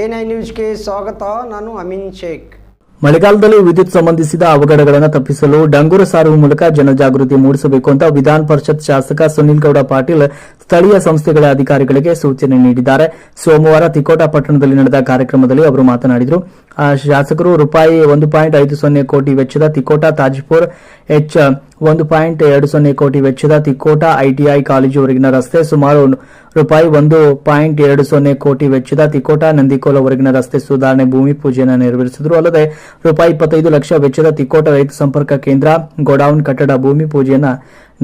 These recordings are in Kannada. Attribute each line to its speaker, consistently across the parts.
Speaker 1: ಎ ನ್ಯೂಸ್ಗೆ ಸ್ವಾಗತ. ನಾನು ಅಮಿನ್ ಶೇಖ್.
Speaker 2: ಮಳೆಗಾಲದಲ್ಲಿ ವಿದ್ಯುತ್ ಸಂಬಂಧಿಸಿದ ಅವಘಡಗಳನ್ನು ತಪ್ಪಿಸಲು ಡಂಗೂರ ಸಾರುವ ಮೂಲಕ ಜನಜಾಗೃತಿ ಮೂಡಿಸಬೇಕು ಅಂತ ವಿಧಾನ ಪರಿಷತ್ ಶಾಸಕ ಸುನಿಲ್ ಗೌಡ ಪಾಟೀಲ್ ಸ್ಥಳೀಯ ಸಂಸ್ಥೆಗಳ ಅಧಿಕಾರಿಗಳಿಗೆ ಸೂಚನೆ ನೀಡಿದ್ದಾರೆ. ಸೋಮವಾರ ತಿಕೋಟ ಪಟ್ಟಣದಲ್ಲಿ ನಡೆದ ಕಾರ್ಯಕ್ರಮದಲ್ಲಿ ಅವರು ಮಾತನಾಡಿದರು. ಶಾಸಕರು ರೂಪಾಯಿ ಒಂದು ಪಾಯಿಂಟ್ ಐದು ಸೊನ್ನೆ ಕೋಟಿ ವೆಚ್ಚದ ತಿಕೋಟ ತಾಜ್ಪುರ್ ಎಚ್ ಒಂದು ಪಾಯಿಂಟ್ ಎರಡು ಸೊನ್ನೆ ಕೋಟಿ ವೆಚ್ಚದ ತಿಕೋಟ ಐಟಿಐ ಕಾಲೇಜುವರೆಗಿನ ರಸ್ತೆ ಸುಮಾರು ರೂಪಾಯಿ ಒಂದು ಪಾಯಿಂಟ್ ಎರಡು ಸೊನ್ನೆ ಕೋಟಿ ವೆಚ್ಚದ ತಿಕೋಟ ನಂದಿಕೋಲವರೆಗಿನ ರಸ್ತೆ ಸುಧಾರಣೆ ಭೂಮಿ ಪೂಜೆಯನ್ನು ನೆರವೇರಿಸಿದರು. ಅಲ್ಲದೆ ರೂಪಾಯಿ ಇಪ್ಪತ್ತೈದು ಲಕ್ಷ ವೆಚ್ಚದ ತಿಕೋಟ ರೈತ ಸಂಪರ್ಕ ಕೇಂದ್ರ ಗೋಡೌನ್ ಕಟ್ಟಡ ಭೂಮಿ ಪೂಜೆಯನ್ನು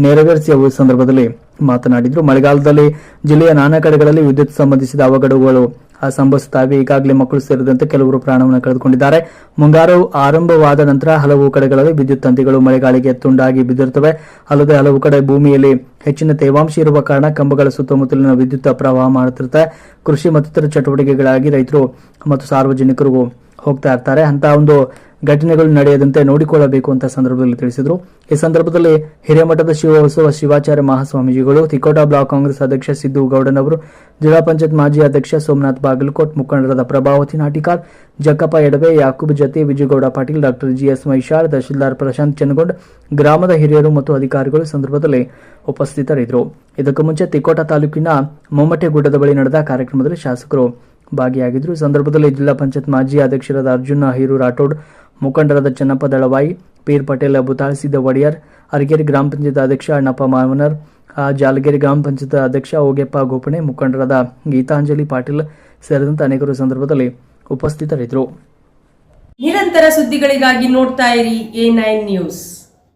Speaker 2: ನೆರವೇರಿಸಿ ಸಂದರ್ಭದಲ್ಲಿ ಮಾತನಾಡಿದರು. ಮಳೆಗಾಲದಲ್ಲಿ ಜಿಲ್ಲೆಯ ನಾನಾ ಕಡೆಗಳಲ್ಲಿ ವಿದ್ಯುತ್ ಸಂಬಂಧಿಸಿದ ಅವಘಡಗಳು ಸಂಭವಿಸುತ್ತವೆ ಈಗಾಗಲೇ ಮಕ್ಕಳು ಸೇರಿದಂತೆ ಕೆಲವರು ಪ್ರಾಣವನ್ನು ಕಳೆದುಕೊಂಡಿದ್ದಾರೆ. ಮುಂಗಾರು ಆರಂಭವಾದ ನಂತರ ಹಲವು ಕಡೆಗಳಲ್ಲಿ ವಿದ್ಯುತ್ ತಂತಿಗಳು ಮಳೆಗಾಳಿಗೆ ತುಂಡಾಗಿ ಬಿದ್ದಿರುತ್ತವೆ. ಅಲ್ಲದೆ ಹಲವು ಕಡೆ ಭೂಮಿಯಲ್ಲಿ ಹೆಚ್ಚಿನ ತೇವಾಂಶ ಇರುವ ಕಾರಣ ಕಂಬಗಳ ಸುತ್ತಮುತ್ತಲಿನ ವಿದ್ಯುತ್ ಪ್ರವಾಹ ಮಾಡುತ್ತಿರುತ್ತೆ. ಕೃಷಿ ಮತ್ತಿತರ ಚಟುವಟಿಕೆಗಳಾಗಿ ರೈತರು ಮತ್ತು ಸಾರ್ವಜನಿಕರು ಹೋಗ್ತಾ ಇರ್ತಾರೆ. ಅಂತ ಒಂದು ಘಟನೆಗಳು ನಡೆಯದಂತೆ ನೋಡಿಕೊಳ್ಳಬೇಕು ಅಂತ ಸಂದರ್ಭದಲ್ಲಿ ತಿಳಿಸಿದರು. ಈ ಸಂದರ್ಭದಲ್ಲಿ ಹಿರೇಮಠದ ಶಿವೋತ್ಸವ ಶಿವಾಚಾರ್ಯ ಮಹಾಸ್ವಾಮೀಜಿಗಳು, ತಿಕೋಟ ಬ್ಲಾಕ್ ಕಾಂಗ್ರೆಸ್ ಅಧ್ಯಕ್ಷ ಸಿದ್ದು ಗೌಡನವರು, ಜಿಲ್ಲಾ ಪಂಚಾಯತ್ ಮಾಜಿ ಅಧ್ಯಕ್ಷ ಸೋಮನಾಥ್ ಬಾಗಲಕೋಟ್, ಮುಖಂಡರಾದ ಪ್ರಭಾವತಿ ನಾಟಿಕಾರ್, ಜಕ್ಕಪ್ಪ ಎಡವೆ, ಯಾಕೂಬ್ ಜತೆ, ವಿಜಯಗೌಡ ಪಾಟೀಲ್, ಡಾಕ್ಟರ್ ಜಿಎಸ್ ಮೈಶಾಳ್ ತಹಶೀಲ್ದಾರ್ ಪ್ರಶಾಂತ್ ಚನ್ನಗೊಂಡ್, ಗ್ರಾಮದ ಹಿರಿಯರು ಮತ್ತು ಅಧಿಕಾರಿಗಳು ಸಂದರ್ಭದಲ್ಲಿ ಉಪಸ್ಥಿತರಿದ್ದರು. ಇದಕ್ಕೂ ಮುಂಚೆ ತಿಕೋಟ ತಾಲೂಕಿನ ಮೊಮ್ಮಟೆಗುಡ್ಡದ ಬಳಿ ನಡೆದ ಕಾರ್ಯಕ್ರಮದಲ್ಲಿ ಶಾಸಕರು ಭಾಗಿಯಾಗಿದ್ದರು ಈ ಸಂದರ್ಭದಲ್ಲಿ ಜಿಲ್ಲಾ ಪಂಚಾಯತ್ ಮಾಜಿ ಅಧ್ಯಕ್ಷರಾದ ಅರ್ಜುನ ಹೀರು ರಾಠೋಡ್, ಮುಖಂಡರಾದ ಚನ್ನಪ್ಪ ದಳವಾಯಿ, ಪೀರ್ ಪಟೇಲ್ ಬುತಾಳಿಸಿದ ಒಡೆಯರ್, ಅರಗೇರಿ ಗ್ರಾಮ ಪಂಚಾಯತ್ ಅಧ್ಯಕ್ಷ ಅಣ್ಣಪ್ಪ ಮಾವನರ್ ಜಾಲಗೇರಿ ಗ್ರಾಮ ಪಂಚಾಯತ್ ಅಧ್ಯಕ್ಷ ಓಗೆಪ್ಪ ಗೋಪಣೆ, ಮುಖಂಡರಾದ ಗೀತಾಂಜಲಿ ಪಾಟೀಲ್ ಸೇರಿದಂತೆ ಅನೇಕರು ಸಂದರ್ಭದಲ್ಲಿ ಉಪಸ್ಥಿತರಿದ್ದರು.
Speaker 3: ನಿರಂತರ ಸುದ್ದಿಗಳಿಗಾಗಿ ನೋಡ್ತಾ ಇರಿ ಎ ನೈನ್ ನ್ಯೂಸ್.